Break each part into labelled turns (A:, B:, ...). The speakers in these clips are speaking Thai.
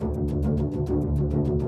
A: บ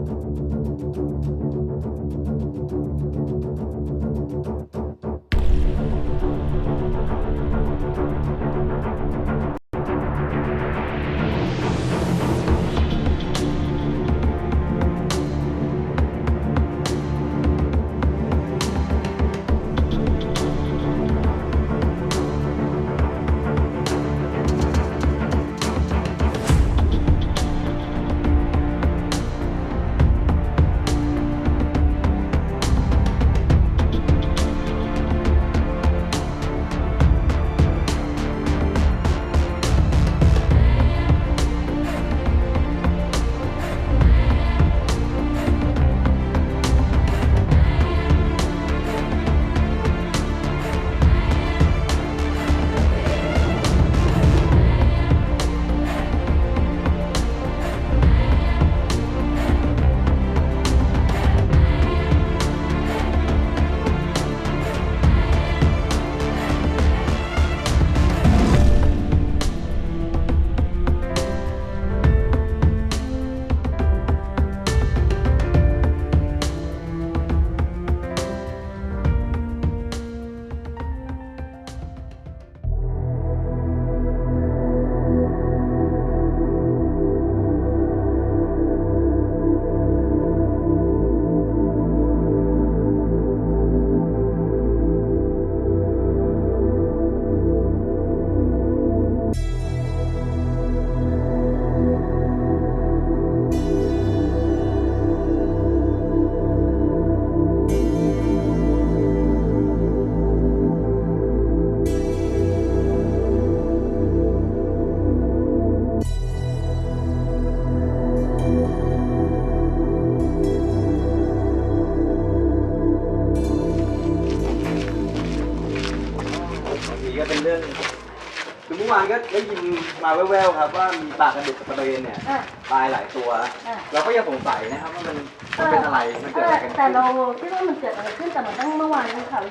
A: มาแว่วๆครับว่ามีปลากระเด็กกระเบนเนี่ย
B: อะ
A: ตายหลายตัว
B: อะ
A: เราก็ยังสงสัยนะครับว่ามันมันเป็นอะไรมันเกิดอะไรกัน
B: แต่
A: ขึ้น
B: เราคิดว่ามันเกิดอะไรขึ้นแต่มันตั้งเมื่อวานมีข่าว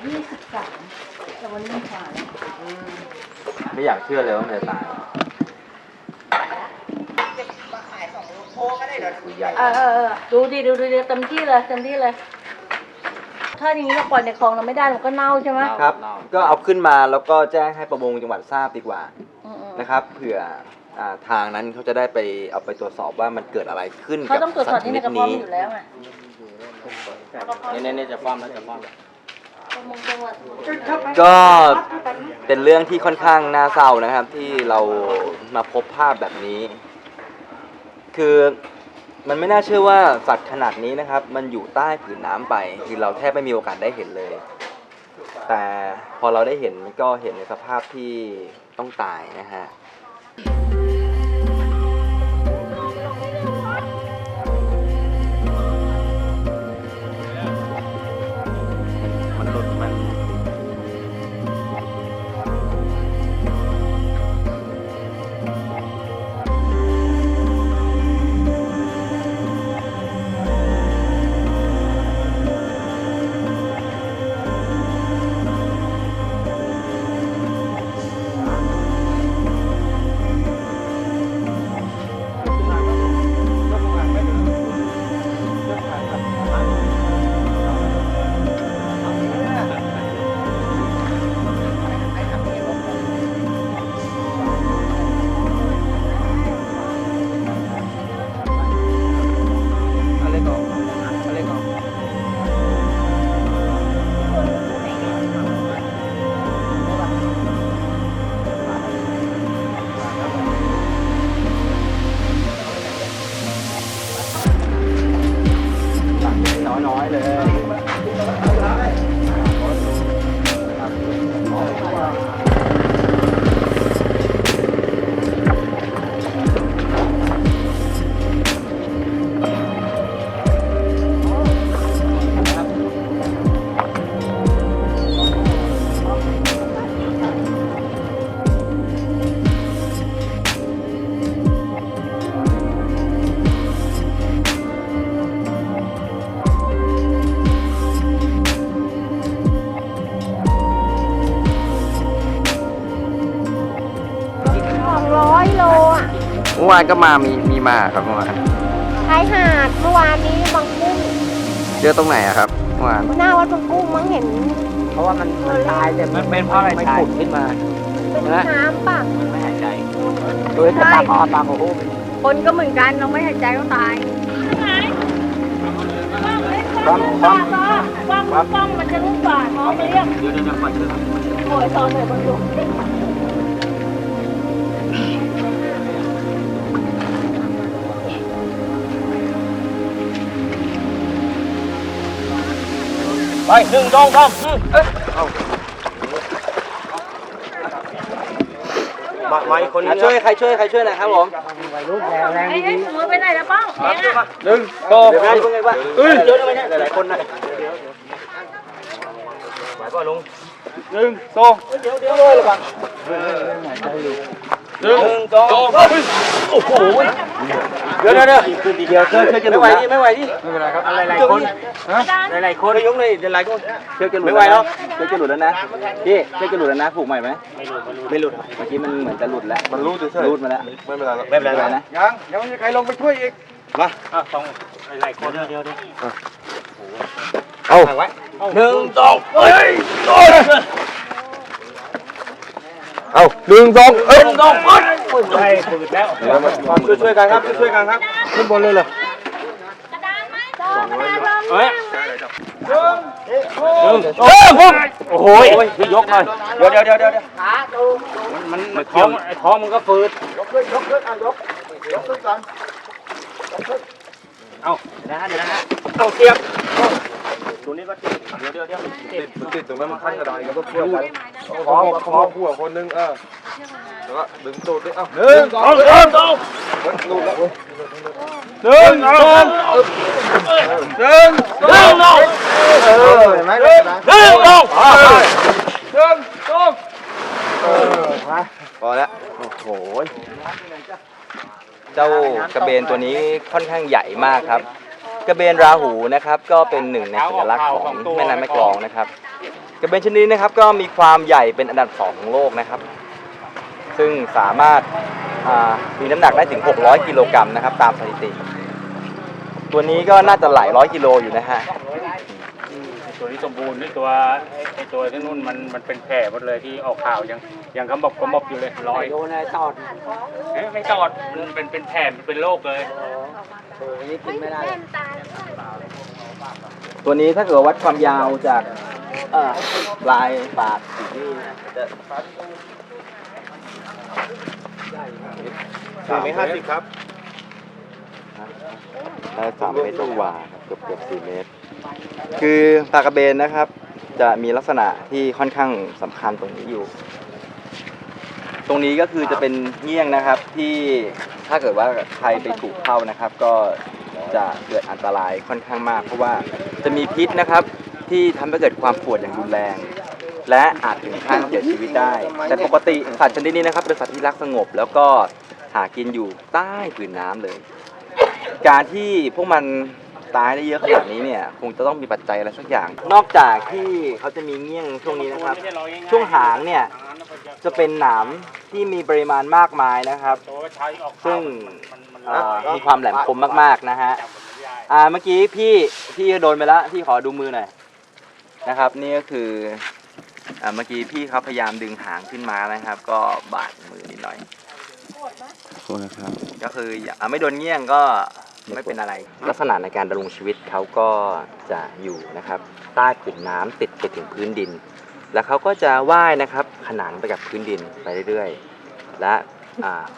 B: 23แต่วันนี้มันขวาแล้ว
A: ไม่อยากเชื่อเลยว่ามันจะตายคุยใหญ่
B: เออเออเออดูดิดูดิเต็มที่เลยเต็มที่เลย ถ้าอย่างนี้เราปล่อยในคลองเราไม่ได้มันก็เน่าใช่ไหม
A: ครับ ก็เอาขึ้นมาแล้วก็แจ้งให้ประมงจังหวัดทราบดีกว่า
B: อืมอืม
A: นะครับเผื่ออ่าทางนั้นเขาจะได้ไปเอาไปตรวจสอบว่ามันเกิดอะไรขึ้น
B: เขา
A: กับ
B: ต้องตรวจส
A: สั
B: อ
A: ต
B: บ
A: ว์ช
B: ที่ใน
A: นิด
B: กระเพาะ
A: นี้
B: มันอยู่แล้วไง
C: เนี่ยเนี่ยจะป้อมแล้วจะป้อม
B: ประมงจังหวัด
A: ก็เป็นเรื่องที่ค่อนข้างน่าเศร้านะครับ ที่เรามาพบภาพแบบนี้ คือมันไม่น่าเชื่อว่าสัตว์ขนาดนี้นะครับ มันอยู่ใต้ผืนน้ำไป คือเราแทบไม่มีโอกาสได้เห็นเลย แต่พอเราได้เห็นก็เห็นในสภาพที่ ต้องตายนะฮะ
C: วานก็มามีมีมาครับเมื่อวาน
D: ชายหาดเมื่อวานนี้บางกุ้ง
C: เจอตรงไหนอะครับเมื่อวาน
D: หน้าวัดบางกุ้งมั้งเห็น
E: เพราะว่ามันมันตายแต่มันเป็นเพราะอะไรไม่ขุดขึ้นมา
D: เป็นน้ำป่ะ
E: ไม่หายใจโดยจะปากคอปากโอ้โห
B: คนก็เหมือนกันเราไม่หายใจก็ตาย
E: ความความ
B: ป้องป้องมันจะลูกบาดน้องมาเรียก
E: เดี๋ยวเดี๋ยวปล่อยเชือก
B: โอยตอนหน่อยคนดู
E: ไปหนึ่งสองสามเอ๊ะมามาอีกคนนึง
A: ช่วยใครช่วยใครช่วยหน่อยครับผม
B: ไอ้ไอ้มือไปไหนแล้วป้องเนี่ย
E: หนึ่งสอง
A: เดี๋ยวนะเพิ่งไงว่าเอ้ยเยอะทำไมเนี่ยหลายๆคนนะ
E: ไหวป่ะลุง
F: หนึ่งสอง
E: หนึ่งสอง
A: เดี๋ยวเดี๋ยวเดี๋ยวเดี๋ยวช่วยช่วยกันไม่ไหวดิไม่ไหวดิ
F: ไม่เป็นไรครับ
E: หลายๆคนหลายๆคน
A: ช่วยยกเลยเดี๋ยวหลายคนช่วยกันหลุดไม่ไหวแล้วช่วยกันหลุดแล้วนะพี่ช่วยกันหลุดแล้วนะผูกใหม่ไหมไม่หลุดเมื่อกี้มันเหมือนจะหลุดแล้ว
F: มันรู้เฉย
A: รูดมาแล้ว
F: ๆไม่เป็นไรหรอก
A: ไม่เป็นไรนะ
F: ยังยังไม่มีใครลงไปช่วยอีก
E: อะสองหลายๆคนเดียวเดียวเดียว
A: เอา
E: ไว้หนึ่งสองเฮ้ย
A: เอาหนึ่งสองเอ้ย
E: หนึ่งสองปึ๊ดใช่ปืนแล้ว
F: ช่วยช่วยๆกันครับช่วยๆกันครับขึ้นบนเลยเหรอ
E: เฮ้ยหนึ่งโอ้พุ่งโอ้โหพี่ยกหน่อย
A: เดี๋ยวเดี๋ยวเดี๋ยวเดี๋ยว
E: มันมันท้องไอ้ท้องมันก็ฟืด
F: ยกขึ้นยกขึ้นอะยกยกขึ้นก่อน
E: เอาเดี๋ยวนะเดี๋ยวนะเอาเสียบ ตัวนี้ก็ติดเดี๋ยวเดี๋ยวเดี๋ยวติด
F: ติดตรงนั้นมันขั้นกระดานแล้วก็เพื่อนกันขอขอผัวคนนึงเออแล้วก็ดึงตูดด้วยเอ้าหนึ่งสอง
E: เอาหนึ่งสอง
F: ตูดแล้ว
E: หนึ่งสอง
F: หนึ่งสอง
E: หนึ่งสอง
F: เออเห็นไหมกระดาน
E: หนึ่งสอง
F: หนึ่งสองเออมา
A: พอแล้วโอ้โหเจ้ากระเบนตัวนี้ค่อนข้างใหญ่มากครับ กระเบนราหูนะครับก็เป็นหนึ่งในสัญลักษณ์ของแม่น้ำแม่กลองนะครับ กระเบนชนิดนี้นะครับก็มีความใหญ่เป็นอันดับสองของโลกนะครับ ซึ่งสามารถอ่ามีน้ำหนักได้ถึง 600 กิโลกรัมนะครับ ตามสถิติ ตัวนี้ก็น่าจะหลายร้อยกิโลอยู่นะฮะ
G: ตัวนี้สมบูรณ์ด้วยตัวไอตัวที่นู่นมันมันเป็นแผลหมดเลยที่ออกข่าวยังยังกำบอกกำบอกอยู่เลยรอย
E: โดนไอ้ตอด
G: เอ๊ะไม่ตอดมันเป็นเป็นแผลมันเป็นโรคเลย
E: เอออันนี้กินไม่ได้
D: แม่ตาย
A: ตัวนี้ถ้าเกิดวัดความยาวจากเอ่อปลายปากถึงนี่จะ
F: สี่เมตรห้าสิบครับ
A: ได้สามเมตรกว่าครับเกือบเกือบสี่เมตร คือปลากระเบนนะครับ จะมีลักษณะที่ค่อนข้างสำคัญตรงนี้อยู่ ตรงนี้ก็คือจะเป็นเงี้ยงนะครับที่ถ้าเกิดว่าใครไปถูกเข้านะครับ ก็จะเกิดอันตรายค่อนข้างมาก เพราะว่าจะมีพิษนะครับที่ทำให้เกิดความปวดอย่างรุนแรง และอาจถึงขั้นเสียชีวิตได้ แต่ปกติสัตว์ชนิดนี้นะครับเป็นสัตว์ที่รักสงบ แล้วก็หากินอยู่ใต้ผืนน้ำเลย การที่พวกมัน ตายได้เยอะขนาดนี้เนี่ยคงจะต้องมีปัจจัยอะไรสักอย่าง นอกจากที่เขาจะมีเงี้ยงช่วงนี้นะครับ ช่วงหางเนี่ยจะเป็นหนามที่มีปริมาณมากมายนะครับ
G: ตัวใช้ออก
A: ซึ่งเอ่อมีความแหลมคมมากๆนะฮะอ่าเมื่อกี้พี่พี่โดนไปแล้วพี่ขอดูมือหน่อยนะครับ นี่ก็คืออ่าเมื่อกี้พี่เขาพยายามดึงหางขึ้นมานะครับ ก็บาดมือนิดหน่อย โทษนะครับ ก็คืออย่าอ่าไม่โดนเงี้ยงก็ ไม่เป็นอะไร ลักษณะในการดำรงชีวิตเขาก็จะอยู่นะครับ ใต้ผืนน้ำติดไปถึงพื้นดิน แล้วเขาก็จะว่ายนะครับขนานไปกับพื้นดินไปเรื่อยๆ และ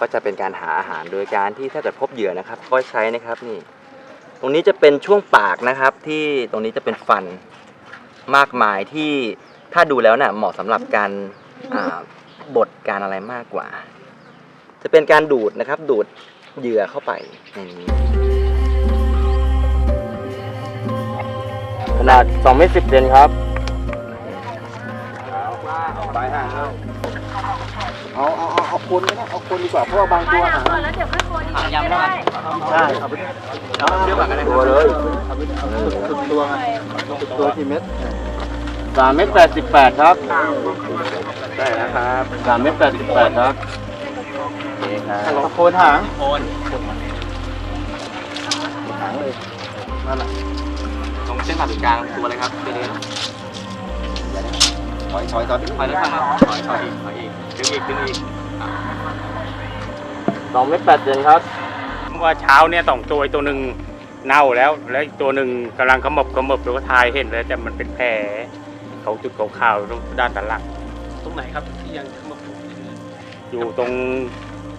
A: ก็จะเป็นการหาอาหารโดยการที่ถ้าเกิดพบเหยื่อนะครับก็ใช้นะครับนี่ ตรงนี้จะเป็นช่วงปากนะครับที่ตรงนี้จะเป็นฟันมากมายที่ถ้าดูแล้วเนี่ยเหมาะสำหรับการบดการอะไรมากกว่า จะเป็นการดูดนะครับ ดูดเหยื่อเข้าไปในนี้ นาด2เมตร10เซนครับ
F: ปลายห่างเลยเอาเอาเอาเอาคนก็ได้เอาคนดีกว่าเพราะว่าบางตัวหาง
B: แล้วเดี๋ยวค่อยโคนอีกทีก็ได้
F: ได้เอาไป
A: เรียกว่ากันตัวเลย
F: สุดตัวไงสุดตัวกี่เม็ด
A: สามเมตรแปดสิบแปดครับ
F: ได้นะครับ
A: สามเมตรแปดสิบแปดครับ
F: ตะโคนหาง
A: ตรง เส้นผ่าศูนย์กลางตัวเลยครับไปเลย
F: ถอยถอยถอย
A: ถอยแล้วครับถอยถอยอีกถอยอีกดึงอีกดึงอีก
F: สองเมตรแปดเซนครับ
G: เมื่อเช้าเนี่ยสองตัวไอ้ตัวหนึ่งเน่าแล้ว แล้วอีกตัวหนึ่งกำลังขมบขมบแล้วก็ทายเห็นเลยแต่มันเป็นแผลเขาจุดขาวๆตรงด้านด้านหลัง
E: ตรงไหนครับที่ยังขมบ
G: อยู่ตรง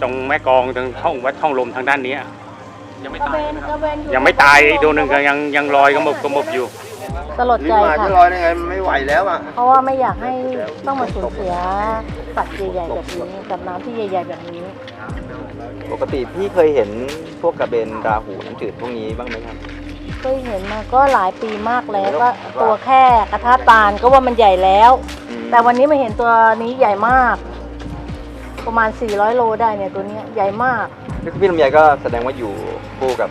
G: ตรงแม่กลองทางห้องวัดห้องลมทางด้านเนี้ ย
E: ยังไม่
B: กระ
E: ตา
B: เบ
E: ย
B: น
E: ใช่ไหมค
B: ก
E: รับ
B: ระเบนอ
G: ยังไม่ตายอีกตัวหนึ่งก็ยังยังลอยขมบขมบอยู่
B: สลด
F: รี
B: ใจ
F: บมาจะ
B: ค่ะ
F: ลอยได้ไงมันไม่ไหวแล้วอะ
B: เพราะว่าไม่อยากให้ต้องมาสูญเสียสัตว์ใหญ่ๆแบบนี้กับน้ำที่ใหญ่ๆแบบนี้
A: ปกติพี่เคยเห็นพวกกระเบนราหูน้ำจืดพวกนี้บ้างไหมครับ
B: เคยเห็นมาก็หลายปีมากแล้วก็ตัวแค่กระทะตาลก็ว่ามันใหญ่แล้ว
A: อืม
B: แต่วันนี้มาเห็นตัวนี้ใหญ่มาก ประมาณ 400 โลได้เนี่ยตัวเนี้ยใหญ่มาก
A: แล้ว พี่ลำไยก็แสดงว่าอยู่คู่กับ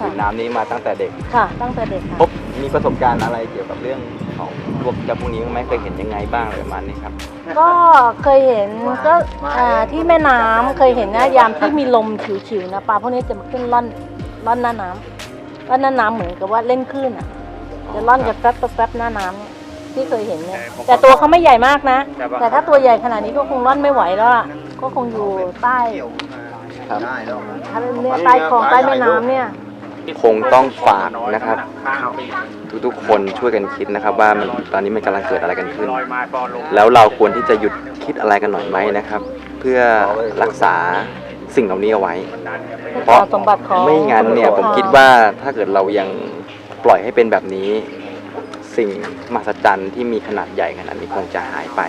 B: ค่ะ
A: ผืนน้ำนี้มาตั้งแต่เด็ก
B: ค่ะ ตั้งแต่เด็กค่ะ
A: พบมีประสบการณ์อะไรเกี่ยวกับเรื่องของพวกเจ้าพวกนี้บ้างไหมเคยเห็นยังไงบ้างอะไรประมาณนี้ครับ
B: ก็เคยเห็นก็อ่าที่แม่น้ำเคยเห็นนะยามที่มีลมฉิวๆนะปลาพวกนี้จะมาขึ้นล่อนล่อนหน้าน้ำล่อนหน้าน้ำเหมือนกับว่าเล่นคลื่นอะจะล่อนกับแป๊บแป๊บๆหน้าน้ำเนี่ยที่เคยเห็นเนี่ยแต่ตัวเขาไม่ใหญ่มากนะ
G: แต่ว่า
B: แต่ถ้าตัวใหญ่ขนาดนี้ก็คงล่อนไม่ไหวแล้วอะก็คงอยู่ใต้
A: ครับ
F: ได้แล้ว
B: ถ้าเนี่ยใต้คลองใต้แม่น้ำเนี่ย
A: คงต้องฝากนะครับ ทุกๆ คนช่วยกันคิดนะครับ ว่ามันตอนนี้มันกำลังเกิดอะไรกันขึ้น
G: ลอยมาตอนลง
A: แล้วเราควรที่จะหยุดคิดอะไรกันหน่อยไหมนะครับ เพื่อรักษาสิ่งเหล่านี้เอาไว้ เพราะ
B: สมบัติของ
A: ไม่งั้นเนี่ยผมคิดว่าถ้าเกิดเรายังปล่อยให้เป็นแบบนี้ สิ่งมหัศจรรย์ที่มีขนาดใหญ่ขนาดนี้คงจะหายไป